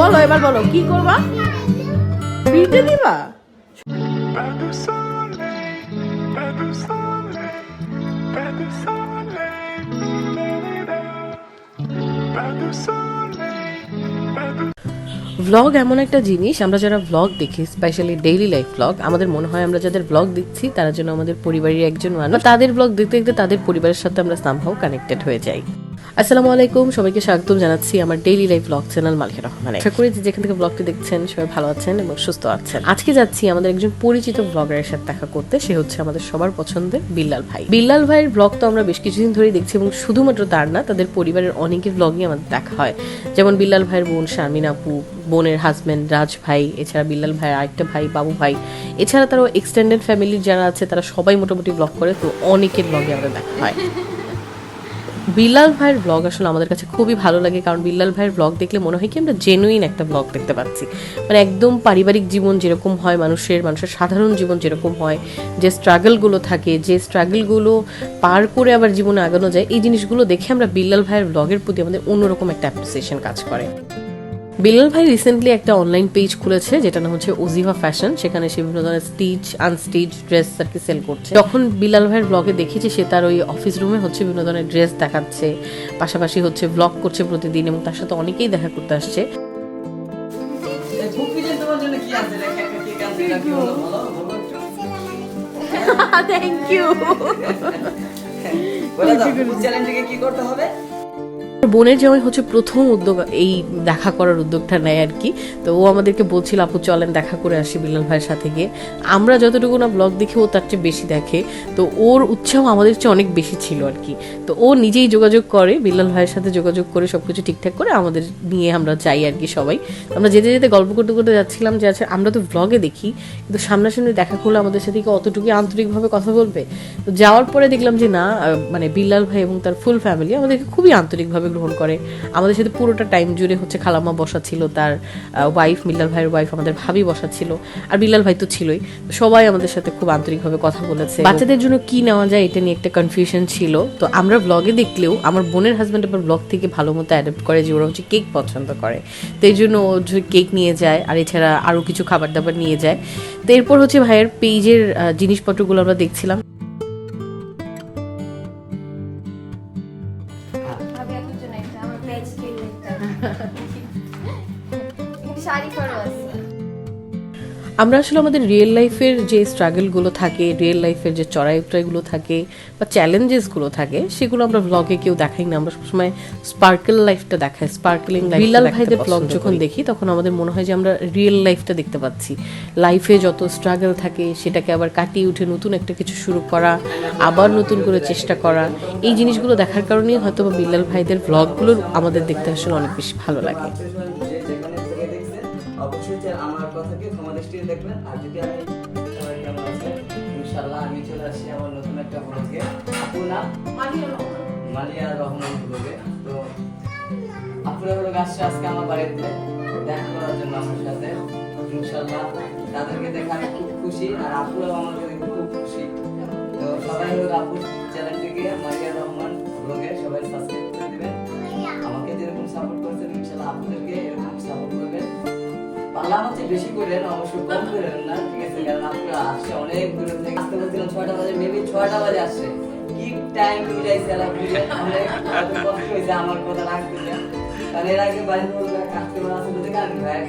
বলো, এবার বলো, কি করবা? ফ্রিতে দিবা? ভ্লগ এমন একটা জিনিস, আমরা যারা ভ্লগ দেখি স্পেশালি ডেইলি লাইফ ভ্লগ আমাদের মনে হয় আমরা যাদের ভ্লগ দেখছি তারা যেন আমাদের পরিবারের একজন মানুষ, তাদের ভ্লগ দেখতে দেখতে তাদের পরিবারের সাথে আমরা সামহাও কানেক্টেড হয়ে যাই। আসসালামু আলাইকুম সবাইকে স্বাগতম জানাচ্ছি আমার daily life vlog channel Malika রহমানে। আশা করি যে যেখান থেকে ব্লগটি দেখছেন সবাই ভালো আছেন এবং সুস্থ আছেন। আজকে যাচ্ছি আমাদের একজন পরিচিত ব্লগারের সাথে দেখা করতে সে হচ্ছে আমাদের সবার পছন্দের বিল্লাল ভাই। বিল্লাল ভাইয়ের ব্লগ তো আমরা বেশ কিছুদিন ধরেই দেখছি এবং শুধুমাত্র তার না তাদের পরিবারের অনেকের ব্লগই আমাদের দেখা হয়। যেমন বিল্লাল ভাইয়ের বোন শারমিন আপু বোনের হাজবেন্ড রাজ ভাই এছাড়া বিল্লাল ভাইয়ের আরেকটা ভাই বাবু ভাই এছাড়া তারও এক্সটেন্ডেড ফ্যামিলির যারা আছে তারা সবাই মোটামুটি ব্লগ করে তো অনেকের ব্লগে আমাদের দেখা হয়। বিল্লাল ভাইয়ের ব্লগ আসলে আমাদের কাছে খুবই ভালো লাগে, কারণ বিল্লাল ভাইয়ের ব্লগ দেখলে মনে হয় কি আমরা জেনুইন একটা ব্লগ দেখতে পাচ্ছি। মানে একদম পারিবারিক জীবন যেরকম হয়, মানুষের মানুষের সাধারণ জীবন যেরকম হয়, যে স্ট্রাগলগুলো থাকে, যে স্ট্রাগলগুলো পার করে আবার জীবনে আগানো যায়, এই জিনিসগুলো দেখে আমরা বিল্লাল ভাইয়ের ব্লগের প্রতি আমাদের অন্যরকম একটা অ্যাপ্রিসিয়েশন কাজ করে। বিল্লাল ভাই রিসেন্টলি একটা অনলাইন পেজ খুলেছে যেটা নাম হচ্ছে ওজিভা ফ্যাশন সেখানে সে বিভিন্ন ধরনের স্টিচ আনস্টিচ ড্রেস আর কি সেল করছে। যখন বিলাল ভাইয়ের ব্লগে দেখেছি সে তার ওই অফিস রুমে হচ্ছে বিভিন্ন ধরনের ড্রেস দেখাচ্ছে পাশাপাশি হচ্ছে ব্লগ করছে প্রতিদিন এবং তার সাথে অনেকেই দেখা করতে আসছে। থ্যাংক ইউ কি করতে হবে? বোনের জামাই হচ্ছে প্রথম উদ্যোগ, এই দেখা করার উদ্যোগটা নেয় আর কি। তো ও আমাদেরকে বলছিল, আপু, চলেন দেখা করে আসি বিল্লাল ভাইয়ের সাথে গিয়ে। আমরা যতটুকু না ব্লগ দেখি, ও তার চেয়ে বেশি দেখে। তো ওর উৎসাহ আমাদের চেয়ে অনেক বেশি ছিল আর কি। তো ও নিজেই যোগাযোগ করে বিল্লাল ভাইয়ের সাথে যোগাযোগ করে সবকিছু ঠিকঠাক করে আমাদের নিয়ে আমরা যাই আর কি সবাই। আমরা যেতে যেতে গল্প করতে করতে যাচ্ছিলাম যে আচ্ছা আমরা তো ব্লগে দেখি, কিন্তু সামনাসামনি দেখা করলে আমাদের সাথে কি অতটুকু আন্তরিকভাবে কথা বলবে? তো যাওয়ার পরে দেখলাম যে, না মানে বিল্লাল ভাই এবং তার ফুল ফ্যামিলি আমাদেরকে খুবই আন্তরিকভাবে গ্রহণ করে। আমাদের সাথে পুরোটা টাইম জুড়ে হচ্ছে খালাম্মা বসা ছিল, তার ওয়াইফ বিল্লাল ভাইয়ের ওয়াইফ আমাদের ভাবি বসা ছিল, আর বিল্লাল ভাই তো ছিলই। সবাই আমাদের সাথে খুব আন্তরিকভাবে কথা বলেছে বাচ্চাদের জন্য কি নেওয়া যায় এটা নিয়ে একটা কনফিউশন ছিল। তো আমরা ব্লগে দেখলেও আমার বোনের হাজব্যান্ড আবার ব্লগ থেকে ভালো মতো অ্যাডাপ্ট করে যে ওরা হচ্ছে কেক পছন্দ করে। তো এই জন্য ও কেক নিয়ে যায়, আর এছাড়া আরও কিছু খাবার দাবার নিয়ে যায়। তো এরপর হচ্ছে ভাইয়ের পেজের জিনিসপত্রগুলো আমরা দেখছিলাম। আমরা আসলে আমাদের রিয়েল লাইফের যে স্ট্রাগলগুলো থাকে রিয়েল লাইফের যে চড়াই উতরাইগুলো থাকে বা চ্যালেঞ্জেসগুলো থাকে সেগুলো আমরা ব্লগে কেউ দেখাই না। আমরা সবসময় স্পার্কেল লাইফটা দেখাই স্পার্কলিং লাইফ বিলাল ভাইদের ব্লগ যখন দেখি তখন আমাদের মনে হয় যে আমরা রিয়েল লাইফটা দেখতে পাচ্ছি। লাইফে যত স্ট্রাগল থাকে সেটাকে আবার কাটিয়ে উঠে নতুন একটা কিছু শুরু করা আবার নতুন করে চেষ্টা করা। এই জিনিসগুলো দেখার কারণেই হয়তো বা বিল্লাল ভাইদের ব্লগগুলো আমাদের দেখতে আসলে অনেক বেশি ভালো লাগে। যে আমার কথাকে ক্ষমা দৃষ্টিতে দেখবেন। আর যদি আমি সবাই কেমন আছেন ইনশাআল্লাহ আমি চলে আসছি আমার নতুন একটা ব্লগে আপু না মালিয়া রহমান ব্লগে তো আপুরা হলো আসছে আজকে আমার বাড়িতে দেখা করার জন্য আমার সাথে। ইনশাআল্লাহ তাদেরকে দেখে আমি খুব খুশি আর আপুরাও আমাকে দেখে খুব খুশি। তো সবাই হলো আপুর চ্যানেলটিকে মালিয়া রহমান ব্লগে সবাই সাবস্ক্রাইব করে দিবেন। আমাকে যেরকম সাপোর্ট করছেন ইনশাআল্লাহ আপনাদেরকে এরকম সাপোর্ট করবেন। পাল্লা হচ্ছে বেশি করেন অবশ্যই কম করেন না ঠিক আছে? কারণ আপনারা আসছে অনেক দূরে থেকে আসতে বলছিলাম ছয়টা বাজে মেবি ছয়টা বাজে আসছে। কি টাইম মিলাইছে বুঝে অনেক কষ্ট হয়েছে আমার কথা রাখতে কারণ এর আগে বাড়ি থেকে কাস্টমার আসলে দেখে আমি ভাই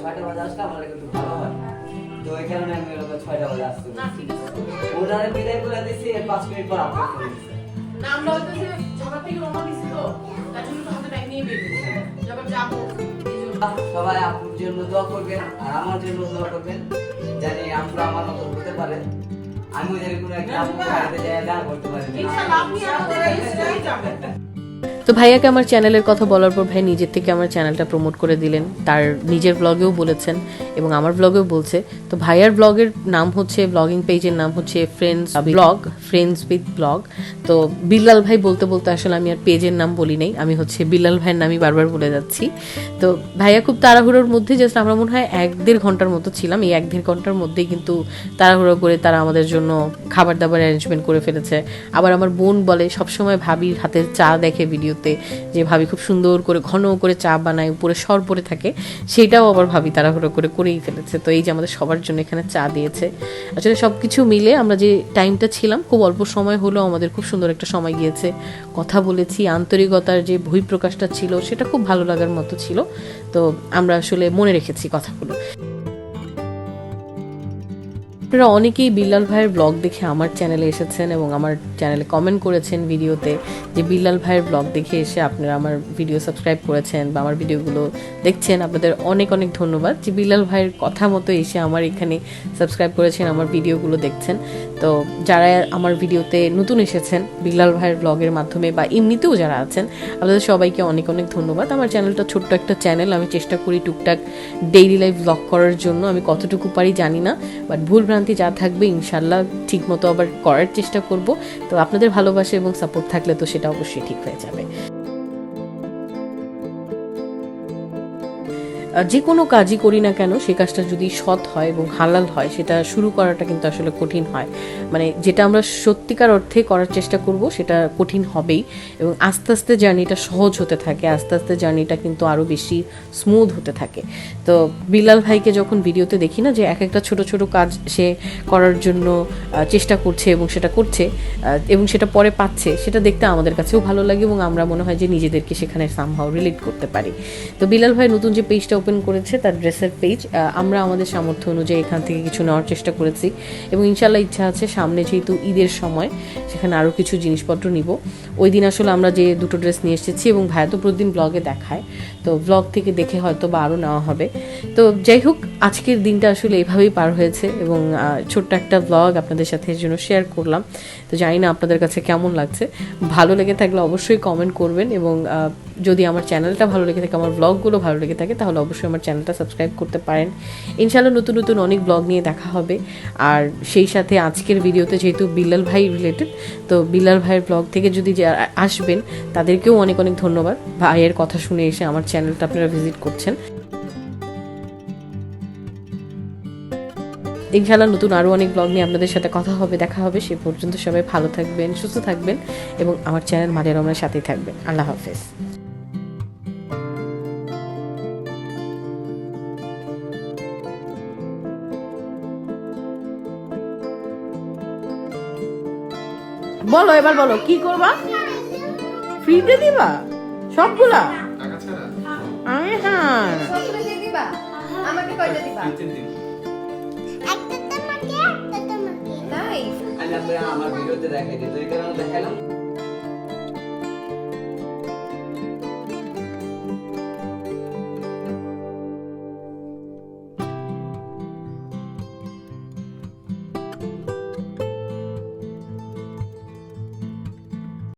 ছয়টা বাজে আসলে আমার একটু ভালো হয়। তো এই কারণে আমি ওরকম ছয়টা বাজে আসতে ওনারে বিদায় করে দিয়েছি এর পাঁচ মিনিট পর আপনার করে দিয়েছি আমরা হয়তো সকাল থেকে রওনা দিছি তো তার জন্য তোমাদের টাইম নিয়ে বেরিয়েছি যখন যাব। সবাই আপনার জন্য দোয়া করবেন আর আমার জন্য দোয়া করবেন জানি আপুরা আমার মতো হতে পারেন। আমিও জানি কোনো একটা আপুর বাড়িতে যাই না করতে পারি। তো ভাইয়াকে আমার চ্যানেলের কথা বলার পর ভাই নিজের থেকে আমার চ্যানেলটা প্রমোট করে দিলেন। তার নিজের ব্লগেও বলেছেন এবং আমার ব্লগেও বলছে। তো ভাইয়ার ব্লগের নাম হচ্ছে ব্লগিং পেজের নাম হচ্ছে friends vlog friends with vlog তো বিল্লাল ভাই বলতে বলতে আসলে আমি আর পেজের নাম বলি নাই, আমি হচ্ছে বিল্লাল ভাইয়ের নামই বারবার বলে যাচ্ছি। তো ভাইয়া খুব তাড়াহুড়োর মধ্যে জাস্ট আমরা মনে হয় এক দেড় ঘণ্টার মতো ছিলাম। এই এক দেড় ঘণ্টার মধ্যেই কিন্তু তাড়াহুড়ো করে তারা আমাদের জন্য খাবার দাবার অ্যারেঞ্জমেন্ট করে ফেলেছে। আবার আমার বোন বলে, সবসময় ভাবির হাতের চা দেখে ভিডিও ভিডিওতে যে ভাবি খুব সুন্দর করে ঘন করে চা বানায়, উপরে সর পরে থাকে সেটাও আবার ভাবি তাড়াহুড়ো করে করেই ফেলেছে। তো এই যে আমাদের সবার জন্য এখানে চা দিয়েছে। আসলে সব কিছু মিলে আমরা যে টাইমটা ছিলাম, খুব অল্প সময় হলেও আমাদের খুব সুন্দর একটা সময় গিয়েছে। কথা বলেছি, আন্তরিকতার যে বহিঃপ্রকাশটা ছিল, সেটা খুব ভালো লাগার মতো ছিল। তো আমরা আসলে মনে রেখেছি কথাগুলো। আপনারা অনেকেই বিল্লাল ভাইয়ের ব্লগ দেখে আমার চ্যানেলে এসেছেন এবং আমার চ্যানেলে কমেন্ট করেছেন ভিডিওতে যে বিল্লাল ভাইয়ের ব্লগ দেখে এসে আপনারা আমার ভিডিও সাবস্ক্রাইব করেছেন বা আমার ভিডিওগুলো দেখছেন, আপনাদের অনেক অনেক ধন্যবাদ যে বিল্লাল ভাইয়ের কথা মতো এসে আমার এখানে সাবস্ক্রাইব করেছেন, আমার ভিডিওগুলো দেখছেন। তো যারা আমার ভিডিওতে নতুন এসেছেন বিল্লাল ভাইয়ের ব্লগের মাধ্যমে বা এমনিতেও যারা আছেন, আপনাদের সবাইকে অনেক অনেক ধন্যবাদ। আমার চ্যানেলটা ছোট্ট একটা চ্যানেল আমি চেষ্টা করি টুকটাক ডেইলি লাইফ ব্লগ করার জন্য। আমি কতটুকু পারি জানি না বাট ভুল ভ্রান্তি যা থাকবে ইনশাল্লাহ ঠিক মতো আবার করার চেষ্টা করব। তো আপনাদের ভালোবাসা এবং সাপোর্ট থাকলে তো সেটা অবশ্যই ঠিক হয়ে যাবে। যে কোনো কাজই করি না কেন, সে কাজটা যদি সৎ হয় এবং হালাল হয়, সেটা শুরু করাটা কিন্তু আসলে কঠিন হয়। মানে যেটা আমরা সত্যিকার অর্থে করার চেষ্টা করব, সেটা কঠিন হবেই এবং আস্তে আস্তে জার্নিটা সহজ হতে থাকে, আস্তে আস্তে জার্নিটা কিন্তু আরও বেশি স্মুথ হতে থাকে। তো বিলাল ভাইকে যখন ভিডিওতে দেখি না যে এক একটা ছোট ছোট কাজ সে করার জন্য চেষ্টা করছে এবং সেটা করছে এবং সেটা পরে পাচ্ছে, সেটা দেখতে আমাদের কাছেও ভালো লাগে এবং আমরা মনে হয় যে নিজেদেরকে সেখানে সামহাও রিলেট করতে পারি। তো বিলাল ভাই, নতুন যে পেজটা ওপেন করেছে তার ড্রেসের পেজ আমরা আমাদের সামর্থ্য অনুযায়ী এখান থেকে কিছু নেওয়ার চেষ্টা করেছি এবং ইনশাল্লাহ ইচ্ছা আছে সামনে যেহেতু ঈদের সময়, সেখানে আরও কিছু জিনিসপত্র নিব। ওই দিন আসলে আমরা যে দুটো ড্রেস নিয়ে এসেছি এবং ভাইয়া তো প্রতিদিন ব্লগে দেখায়, তো ব্লগ থেকে দেখে হয়তো বা আরও নেওয়া হবে। তো যাই হোক, আজকের দিনটা আসলে এভাবেই পার হয়েছে এবং ছোট্ট একটা ব্লগ আপনাদের সাথে এর জন্য শেয়ার করলাম। তো জানি না আপনাদের কাছে কেমন লাগছে। ভালো লেগে থাকলে অবশ্যই কমেন্ট করবেন এবং যদি আমার চ্যানেলটা ভালো লেগে থাকে, আমার ব্লগগুলো ভালো লেগে থাকে, তাহলে অবশ্যই আমার চ্যানেলটা সাবস্ক্রাইব করতে পারেন। ইনশাআল্লাহ নতুন নতুন অনেক ব্লগ নিয়ে দেখা হবে। আর সেই সাথে আজকের ভিডিওতে যেহেতু বিল্লাল ভাই রিলেটেড তো বিল্লাল ভাইয়ের ব্লগ থেকে যদি আসবেন, তাদেরকেও অনেক অনেক ধন্যবাদ। ভাইয়ের কথা শুনে এসে আমার চ্যানেলটা আপনারা ভিজিট করছেন। ইনশাআল্লাহ নতুন আরও অনেক ব্লগ নিয়ে আপনাদের সাথে কথা হবে, দেখা হবে। সে পর্যন্ত সবাই ভালো থাকবেন, সুস্থ থাকবেন এবং আমার চ্যানেল মারিয়া রহমানের সাথেই থাকবেন। আল্লাহ হাফেজ। বলো এবার বলো কি করবা? ফ্রিতে দিবা? সবগুলা? আয় হ্যাঁ। আমাকে কয়টা দিবা আমাকে তো দিবা তাই? আমি আমার ভিডিওতে দেখাই দিই তো এই কারণে দেখালাম।